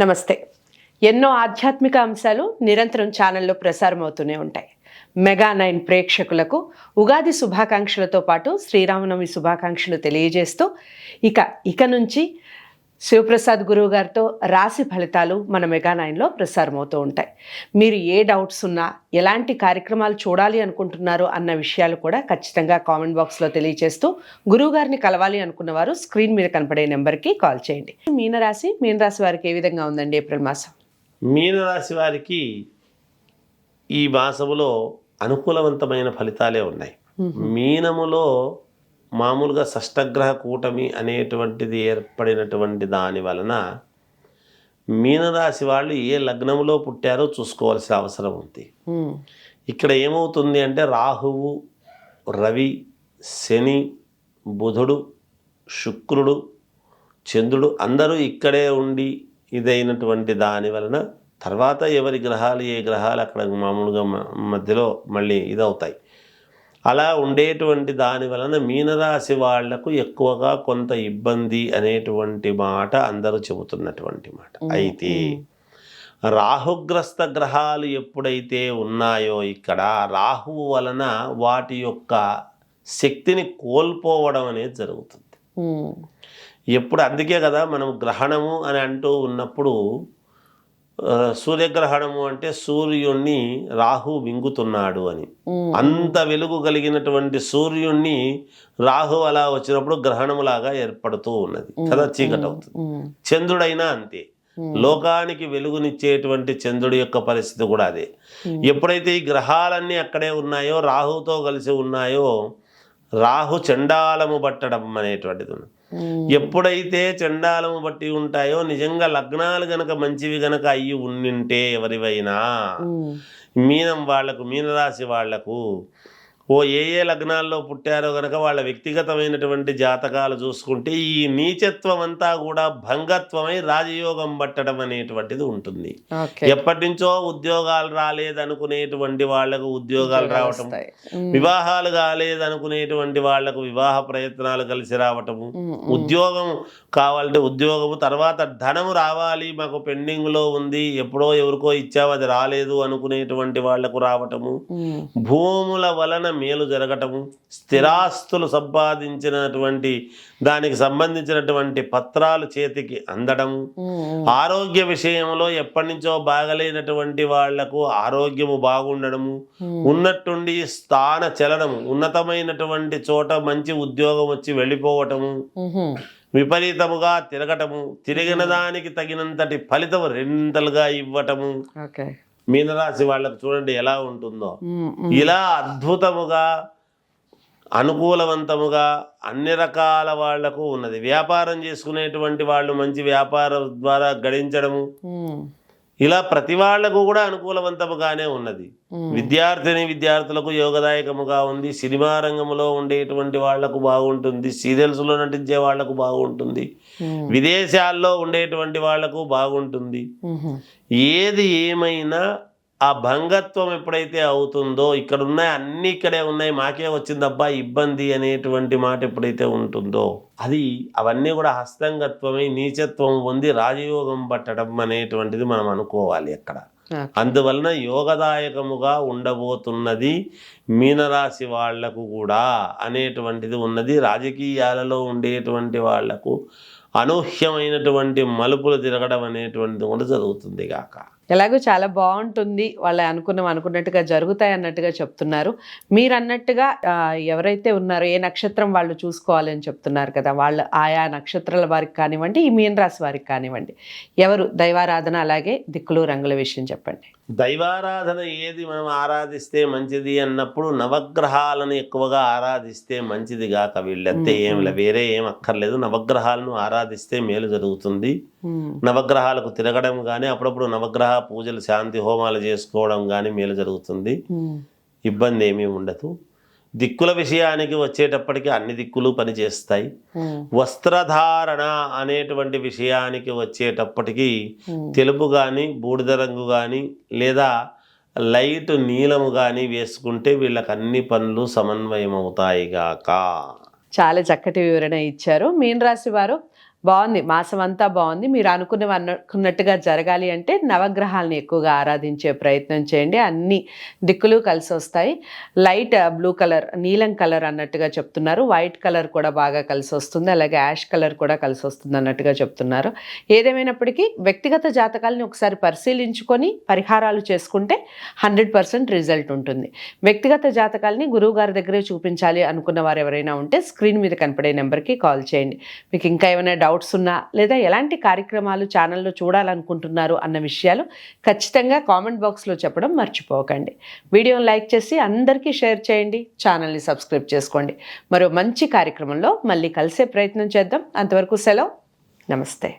నమస్తే. ఎన్నో ఆధ్యాత్మిక అంశాలు నిరంతరం ఛానల్లో ప్రసారం అవుతూనే ఉంటాయి. మెగా నైన్ ప్రేక్షకులకు ఉగాది శుభాకాంక్షలతో పాటు శ్రీరామనవమి శుభాకాంక్షలు తెలియజేస్తూ ఇక ఇక నుంచి శివప్రసాద్ గురువు గారితో రాశి ఫలితాలు మన మెగా నైన్లో ప్రసారం అవుతూ ఉంటాయి. మీరు ఏ డౌట్స్ ఉన్నా ఎలాంటి కార్యక్రమాలు చూడాలి అనుకుంటున్నారో అన్న విషయాలు కూడా ఖచ్చితంగా కామెంట్ బాక్స్లో తెలియజేస్తూ గురువు గారిని కలవాలి అనుకున్న వారు స్క్రీన్ మీద కనపడే నెంబర్కి కాల్ చేయండి. మీనరాశి మీనరాశి వారికి ఏ విధంగా ఉందండి ఏప్రిల్ మాసం? మీనరాశి వారికి ఈ మాసములో అనుకూలవంతమైన ఫలితాలే ఉన్నాయి. మీనములో మామూలుగా షష్టగ్రహ కూటమి అనేటువంటిది ఏర్పడినటువంటి దాని వలన మీనరాశి వాళ్ళు ఏ లగ్నములో పుట్టారో చూసుకోవాల్సిన అవసరం ఉంది. ఇక్కడ ఏమవుతుంది అంటే రాహువు రవి శని బుధుడు శుక్రుడు చంద్రుడు అందరూ ఇక్కడే ఉండి ఇదైనటువంటి దాని వలన తర్వాత ఎవరి గ్రహాలు ఏ గ్రహాలు అక్కడ మామూలుగా మధ్యలో మళ్ళీ ఇదవుతాయి. అలా ఉండేటువంటి దాని వలన మీనరాశి వాళ్ళకు ఎక్కువగా కొంత ఇబ్బంది అనేటువంటి మాట అందరూ చెబుతున్నటువంటి మాట. అయితే రాహుగ్రస్త గ్రహాలు ఎప్పుడైతే ఉన్నాయో ఇక్కడ రాహువు వలన వాటి యొక్క శక్తిని కోల్పోవడం అనేది జరుగుతుంది. ఎప్పుడు అందుకే కదా మనం గ్రహణము అని అంటూ ఉన్నప్పుడు సూర్యగ్రహణము అంటే సూర్యుణ్ణి రాహు మింగుతున్నాడు అని. అంత వెలుగు కలిగినటువంటి సూర్యుణ్ణి రాహు అలా వచ్చినప్పుడు గ్రహణములాగా ఏర్పడుతూ ఉన్నది. కదా చీకటి అవుతుంది చంద్రుడైనా అంతే. లోకానికి వెలుగునిచ్చేటువంటి చంద్రుడి యొక్క పరిస్థితి కూడా అదే. ఎప్పుడైతే ఈ గ్రహాలన్నీ అక్కడే ఉన్నాయో రాహుతో కలిసి ఉన్నాయో రాహు చండాలము పట్టడం అనేటువంటిది ఉంది. ఉమ్, ఎప్పుడైతే చండాలము బట్టి ఉంటాయో నిజంగా లగ్నాలు గనక మంచివి గనక అయ్యి ఉండింటే ఎవరివైనా మీనం వాళ్ళకు మీనరాశి వాళ్ళకు ఓ ఏ ఏ లగ్నాల్లో పుట్టారో గనక వాళ్ళ వ్యక్తిగతమైనటువంటి జాతకాలు చూసుకుంటే ఈ నీచత్వం అంతా కూడా భంగత్వమై రాజయోగం పట్టడం అనేటువంటిది ఉంటుంది. ఎప్పటి నుంచో ఉద్యోగాలు రాలేదనుకునేటువంటి వాళ్ళకు ఉద్యోగాలు రావటం వివాహాలు కాలేదనుకునేటువంటి వాళ్ళకు వివాహ ప్రయత్నాలు కలిసి రావటము ఉద్యోగం కావాలంటే ఉద్యోగము తర్వాత ధనము రావాలి మాకు పెండింగ్లో ఉంది ఎప్పుడో ఎవరికో ఇచ్చావు అది రాలేదు అనుకునేటువంటి వాళ్ళకు రావటము. భూముల వలన మేలు జరగటము స్థిరాస్తులు సంపాదించినటువంటి దానికి సంబంధించినటువంటి పత్రాలు చేతికి అందడము. ఉమ్, ఆరోగ్య విషయంలో ఎప్పటి నుంచో బాగలేనటువంటి వాళ్ళకు ఆరోగ్యము బాగుండడము. ఉన్నట్టుండి స్థాన చలనము ఉన్నతమైనటువంటి చోట మంచి ఉద్యోగం వచ్చి వెళ్ళిపోవటము. విపరీతముగా తిరగటము తిరిగిన దానికి తగినంతటి ఫలితం రెంతలుగా ఇవ్వటము. మీనరాశి వాళ్ళకు చూడండి ఎలా ఉంటుందో. ఇలా అద్భుతముగా అనుకూలవంతముగా అన్ని రకాల వాళ్ళకు ఉన్నది. వ్యాపారం చేసుకునేటువంటి వాళ్ళు మంచి వ్యాపారం ద్వారా గడించడము. ఇలా ప్రతి వాళ్ళకు కూడా అనుకూలవంతముగానే ఉన్నది. విద్యార్థిని విద్యార్థులకు యోగదాయకముగా ఉంది. సినిమా రంగంలో ఉండేటువంటి వాళ్ళకు బాగుంటుంది. సీరియల్స్లో నటించే వాళ్ళకు బాగుంటుంది. విదేశాల్లో ఉండేటువంటి వాళ్ళకు బాగుంటుంది. ఏది ఏమైనా ఆ భంగత్వం ఎప్పుడైతే అవుతుందో ఇక్కడ ఉన్నాయి అన్ని ఇక్కడే ఉన్నాయి మాకే వచ్చిందబ్బా ఇబ్బంది అనేటువంటి మాట ఎప్పుడైతే ఉంటుందో అది అవన్నీ కూడా హస్తంగత్వమై నీచత్వం పొంది రాజయోగం పట్టడం అనేటువంటిది మనం అనుకోవాలి అక్కడ. అందువలన యోగదాయకముగా ఉండబోతున్నది మీనరాశి వాళ్ళకు కూడా అనేటువంటిది ఉన్నది. రాజకీయాలలో ఉండేటువంటి వాళ్ళకు అనూహ్యమైనటువంటి మలుపులు తిరగడం అనేటువంటిది కూడా జరుగుతుంది గాక ఎలాగో చాలా బాగుంటుంది. వాళ్ళు అనుకున్నాం అనుకున్నట్టుగా జరుగుతాయి అన్నట్టుగా చెప్తున్నారు. మీరు అన్నట్టుగా ఎవరైతే ఉన్నారో ఏ నక్షత్రం వాళ్ళు చూసుకోవాలని చెప్తున్నారు కదా వాళ్ళు ఆయా నక్షత్రాల వారికి కానివ్వండి ఈ మీనరాశి వారికి కానివ్వండి. ఎవరు? దైవారాధన అలాగే దిక్కులు రంగుల విషయం చెప్పండి. దైవారాధన ఏది మనం ఆరాధిస్తే మంచిది అన్నప్పుడు నవగ్రహాలను ఎక్కువగా ఆరాధిస్తే మంచిది గాక వీళ్ళంతే ఏం లే వేరే ఏం అక్కర్లేదు. నవగ్రహాలను ఆరాధిస్తే మేలు జరుగుతుంది. నవగ్రహాలకు తిరగడం కానీ అప్పుడప్పుడు నవగ్రహ పూజలు శాంతి హోమాలు చేసుకోవడం కానీ మేలు జరుగుతుంది. ఇబ్బంది ఏమీ ఉండదు. దిక్కుల విషయానికి వచ్చేటప్పటికి అన్ని దిక్కులు పనిచేస్తాయి ఉమ్, వస్త్రధారణ అనేటువంటి విషయానికి వచ్చేటప్పటికి ఉమ్. తెలుపు కానీ బూడిద రంగు కానీ లేదా లైట్ నీలము కానీ వేసుకుంటే వీళ్ళకి అన్ని పనులు సమన్వయం అవుతాయి గాక. చాలా చక్కటి వివరణ ఇచ్చారు. మీన రాశి వారు బాగుంది. మాసం అంతా బాగుంది. మీరు అనుకున్నవి అనుకున్నట్టుగా జరగాలి అంటే నవగ్రహాలను ఎక్కువగా ఆరాధించే ప్రయత్నం చేయండి. అన్ని దిక్కులు కలిసి వస్తాయి. లైట్ బ్లూ కలర్ నీలం కలర్ అన్నట్టుగా చెప్తున్నారు. వైట్ కలర్ కూడా బాగా కలిసి వస్తుంది. అలాగే యాష్ కలర్ కూడా కలిసి వస్తుంది అన్నట్టుగా చెప్తున్నారు. ఏదేమైనప్పటికీ వ్యక్తిగత జాతకాలని ఒకసారి పరిశీలించుకొని పరిహారాలు చేసుకుంటే హండ్రెడ్ పర్సెంట్ రిజల్ట్ ఉంటుంది. వ్యక్తిగత జాతకాలని గురువు గారి దగ్గరే చూపించాలి అనుకున్న వారు ఎవరైనా ఉంటే స్క్రీన్ మీద కనపడే నెంబర్కి కాల్ చేయండి. మీకు ఇంకా ఏమైనా డౌట్స్ ఉన్నా లేదా ఎలాంటి కార్యక్రమాలు ఛానల్లో చూడాలనుకుంటున్నారు అన్న విషయాలు ఖచ్చితంగా కామెంట్ బాక్స్లో చెప్పడం మర్చిపోకండి. వీడియోని లైక్ చేసి అందరికీ షేర్ చేయండి ఛానల్ని సబ్స్క్రైబ్ చేసుకోండి. మరో మంచి కార్యక్రమంలో మళ్ళీ కలిసే ప్రయత్నం చేద్దాం. అంతవరకు సెలవు. నమస్తే.